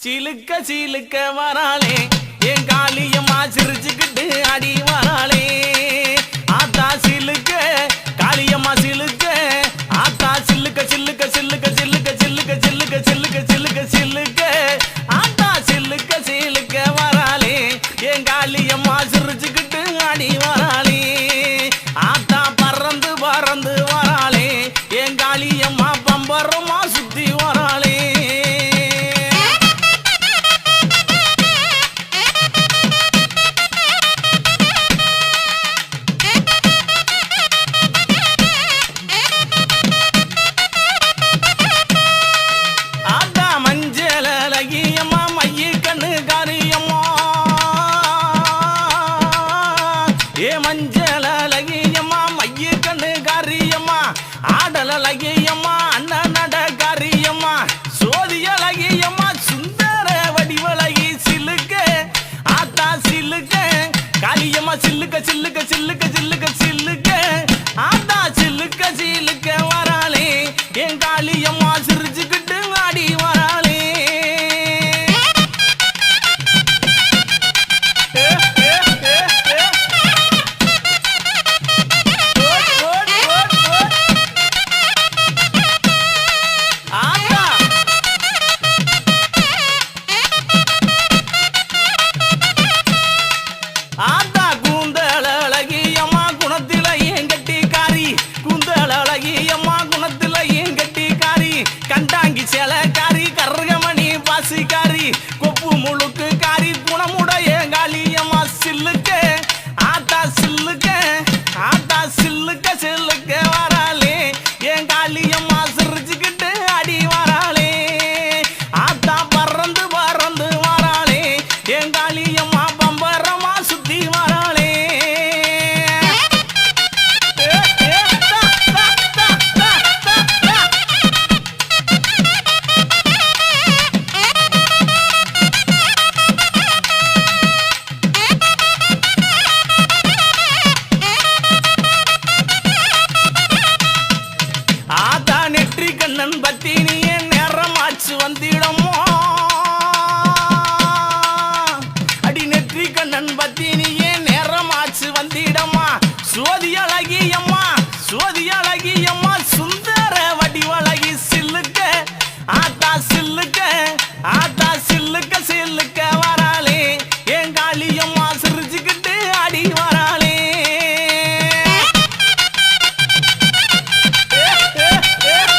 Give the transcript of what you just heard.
சிலுக்க சிலுக்க வராளே என் காளியம்மா சிரிச்சுக்கிட்டு ஏ மஞ்சள் அழகியம்மா மைய கண்ணு காரியம்மா ஆடல் அழகியம்மா அண்ணா நட காரியம்மா சோதி அழகியம்மா சுந்தர வடிவழகி சில்லுக்க ஆத்தா சில்லுக்க காரியம்மா சில்லுக்க சில்லுக்க சில்லுக்க சில்லுக்க சில்லுக்க ஆத்தா சில்லுக்க சில்லுக்க வராளே என் காளி minha mazinha. வந்திடம்